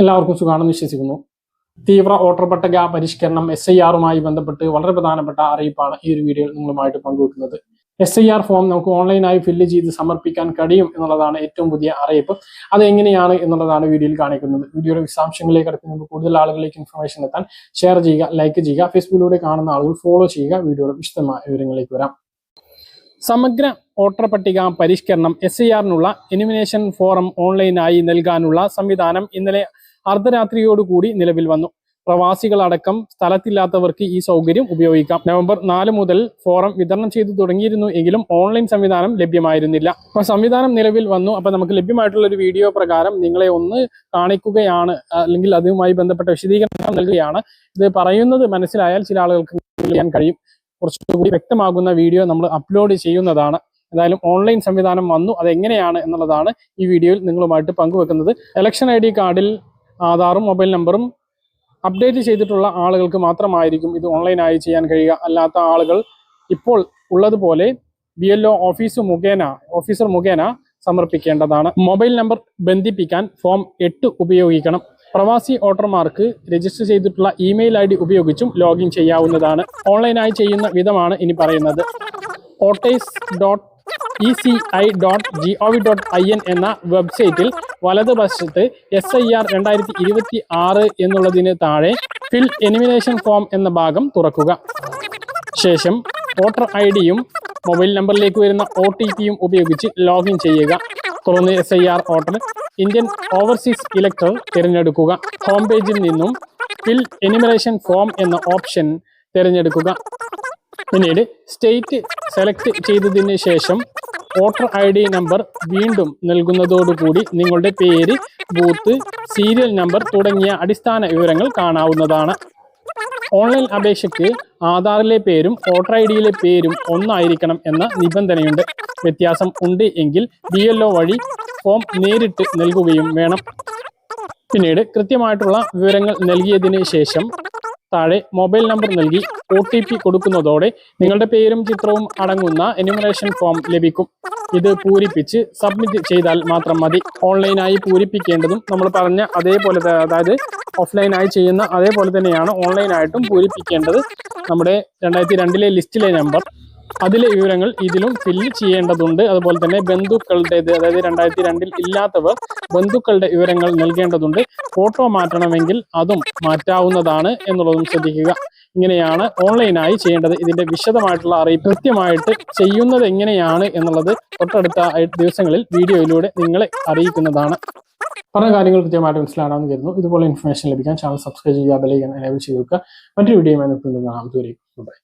എല്ലാവർക്കും സുഖമാണെന്ന് വിശ്വസിക്കുന്നു. തീവ്ര വോട്ടർ പട്ടിക പരിഷ്കരണം എസ് ഐ ആറുമായി ബന്ധപ്പെട്ട് വളരെ പ്രധാനപ്പെട്ട അറിയിപ്പാണ് ഈ ഒരു വീഡിയോയിൽ നിങ്ങളുമായിട്ട് പങ്കുവെക്കുന്നത്. എസ് ഐ ആർ ഫോം നമുക്ക് ഓൺലൈനായി ഫില്ല് ചെയ്ത് സമർപ്പിക്കാൻ കഴിയും എന്നുള്ളതാണ് ഏറ്റവും പുതിയ അറിയിപ്പ്. അത് എങ്ങനെയാണ് എന്നുള്ളതാണ് വീഡിയോയിൽ കാണിക്കുന്നത്. വീഡിയോയുടെ വിശദാംശങ്ങളിലേക്ക് കടക്കുന്നതിന് കൂടുതൽ ആളുകളിലേക്ക് ഇൻഫർമേഷൻ എത്താൻ ഷെയർ ചെയ്യുക ലൈക്ക് ചെയ്യുക ഫേസ്ബുക്കിലൂടെ കാണുന്ന ആളുകൾ ഫോളോ ചെയ്യുക വീഡിയോയുടെ വിശദമായ വിവരങ്ങളിലേക്ക് വരാം. സമഗ്ര വോട്ടർ പട്ടിക പരിഷ്കരണം എസ് ഐ ആറിനുള്ള എലിമിനേഷൻ ഫോറം ഓൺലൈനായി നൽകാനുള്ള സംവിധാനം ഇന്നലെ അർദ്ധരാത്രിയോടുകൂടി നിലവിൽ വന്നു. പ്രവാസികളടക്കം സ്ഥലത്തില്ലാത്തവർക്ക് ഈ സൗകര്യം ഉപയോഗിക്കാം. നവംബർ നാല് മുതൽ ഫോറം വിതരണം ചെയ്തു തുടങ്ങിയിരുന്നു എങ്കിലും ഓൺലൈൻ സംവിധാനം ലഭ്യമായിരുന്നില്ല. അപ്പൊ സംവിധാനം നിലവിൽ വന്നു. അപ്പൊ നമുക്ക് ലഭ്യമായിട്ടുള്ള ഒരു വീഡിയോ പ്രകാരം നിങ്ങളെ ഒന്ന് കാണിക്കുകയാണ്. അല്ലെങ്കിൽ അതുമായി ബന്ധപ്പെട്ട വിശദീകരണം നൽകുകയാണ്. ഇത് പറയുന്നത് മനസ്സിലായാൽ ചില ആളുകൾക്ക് കഴിയും. കുറച്ചുകൂടി വ്യക്തമാകുന്ന വീഡിയോ നമ്മൾ അപ്ലോഡ് ചെയ്യുന്നതാണ്. എന്തായാലും ഓൺലൈൻ സംവിധാനം വന്നു. അതെങ്ങനെയാണ് എന്നുള്ളതാണ് ഈ വീഡിയോയിൽ നിങ്ങളുമായിട്ട് പങ്കുവെക്കുന്നത്. ഇലക്ഷൻ ഐ ഡി കാർഡിൽ ആധാറും മൊബൈൽ നമ്പറും അപ്ഡേറ്റ് ചെയ്തിട്ടുള്ള ആളുകൾക്ക് മാത്രമായിരിക്കും ഇത് ഓൺലൈനായി ചെയ്യാൻ കഴിയുക. അല്ലാത്ത ആളുകൾ ഇപ്പോൾ ഉള്ളതുപോലെ ബി എൽ ഒ ഓഫീസ് മുഖേന ഓഫീസർ മുഖേന സമർപ്പിക്കേണ്ടതാണ്. മൊബൈൽ നമ്പർ ബന്ധിപ്പിക്കാൻ ഫോം എട്ട് ഉപയോഗിക്കണം. പ്രവാസി വോട്ടർമാർക്ക് രജിസ്റ്റർ ചെയ്തിട്ടുള്ള ഇമെയിൽ ഐ ഡി ഉപയോഗിച്ചും ലോഗിൻ ചെയ്യാവുന്നതാണ്. ഓൺലൈനായി ചെയ്യുന്ന വിധമാണ് ഇനി പറയുന്നത്. Voters dot E C I dot G O V dot I N എന്ന വെബ്സൈറ്റിൽ വലതുവശത്ത് എസ് ഐ ആർ രണ്ടായിരത്തി ഇരുപത്തി ആറ് എന്നുള്ളതിന് താഴെ ഫിൽ എലിമിനേഷൻ ഫോം എന്ന ഭാഗം തുറക്കുക. ശേഷം വോട്ടർ ഐ ഡിയും മൊബൈൽ നമ്പറിലേക്ക് വരുന്ന ഒ ടി പിയും ഉപയോഗിച്ച് ലോഗിൻ ചെയ്യുക. തുടർന്ന് S I R voter Indian overseas elector തിരഞ്ഞെടുക്കുക. ഹോം പേജിൽ നിന്നും ഫിൽ എനിമറേഷൻ ഫോം എന്ന ഓപ്ഷൻ തിരഞ്ഞെടുക്കുക. പിന്നീട് സ്റ്റേറ്റ് സെലക്ട് ചെയ്തതിന് ശേഷം വോട്ടർ ഐ ഡി നമ്പർ വീണ്ടും നൽകുന്നതോടുകൂടി നിങ്ങളുടെ പേര് ബൂത്ത് സീരിയൽ നമ്പർ തുടങ്ങിയ അടിസ്ഥാന വിവരങ്ങൾ കാണാവുന്നതാണ്. ഓൺലൈൻ അപേക്ഷയ്ക്ക് ആധാറിലെ പേരും വോട്ടർ ഐ ഡിയിലെ പേരും ഒന്നായിരിക്കണം എന്ന നിബന്ധനയുണ്ട് വ്യത്യാസം ഉണ്ട് എങ്കിൽ ബി എൽ ഒ വഴി ഫോം നേരിട്ട് നൽകുകയും വേണം. പിന്നീട് കൃത്യമായിട്ടുള്ള വിവരങ്ങൾ നൽകിയതിന് ശേഷം താഴെ മൊബൈൽ നമ്പർ നൽകി ഒ ടി പി കൊടുക്കുന്നതോടെ നിങ്ങളുടെ പേരും ചിത്രവും അടങ്ങുന്ന എനിമറേഷൻ ഫോം ലഭിക്കും. ഇത് പൂരിപ്പിച്ച് സബ്മിറ്റ് ചെയ്താൽ മാത്രം മതി. ഓൺലൈനായി പൂരിപ്പിക്കേണ്ടതും നമ്മൾ പറഞ്ഞ അതേപോലെ അതായത് ഓഫ്ലൈനായി ചെയ്യുന്ന അതേപോലെ തന്നെയാണ് ഓൺലൈനായിട്ടും പൂരിപ്പിക്കേണ്ടത്. നമ്മുടെ രണ്ടായിരത്തി രണ്ടിലെ ലിസ്റ്റിലെ നമ്പർ അതിലെ വിവരങ്ങൾ ഇതിലും ഫില്ല് ചെയ്യേണ്ടതുണ്ട്. അതുപോലെ തന്നെ ബന്ധുക്കളുടേത് അതായത് രണ്ടായിരത്തി രണ്ടിൽ ഇല്ലാത്തവർ ബന്ധുക്കളുടെ വിവരങ്ങൾ നൽകേണ്ടതുണ്ട്. ഫോട്ടോ മാറ്റണമെങ്കിൽ അതും മാറ്റാവുന്നതാണ് എന്നുള്ളതും ശ്രദ്ധിക്കുക. ഇങ്ങനെയാണ് ഓൺലൈനായി ചെയ്യേണ്ടത്. ഇതിന്റെ വിശദമായിട്ടുള്ള അറിയിപ്പ് കൃത്യമായിട്ട് ചെയ്യുന്നത് എങ്ങനെയാണ് എന്നുള്ളത് തൊട്ടടുത്ത ദിവസങ്ങളിൽ വീഡിയോയിലൂടെ നിങ്ങളെ അറിയിക്കുന്നതാണ്. പറഞ്ഞ കാര്യങ്ങൾ കൃത്യമായിട്ട് മനസ്സിലാണെന്ന് കരുതുന്നു. ഇതുപോലെ ഇൻഫർമേഷൻ ലഭിക്കാൻ ചാനൽ സബ്സ്ക്രൈബ് ചെയ്യുക ബെലൈക്കൻ എനേബിൾ ചെയ്ത് വെക്കുക. മറ്റൊരു വീഡിയോയുമായി നിൽക്കുന്നത് ബൈ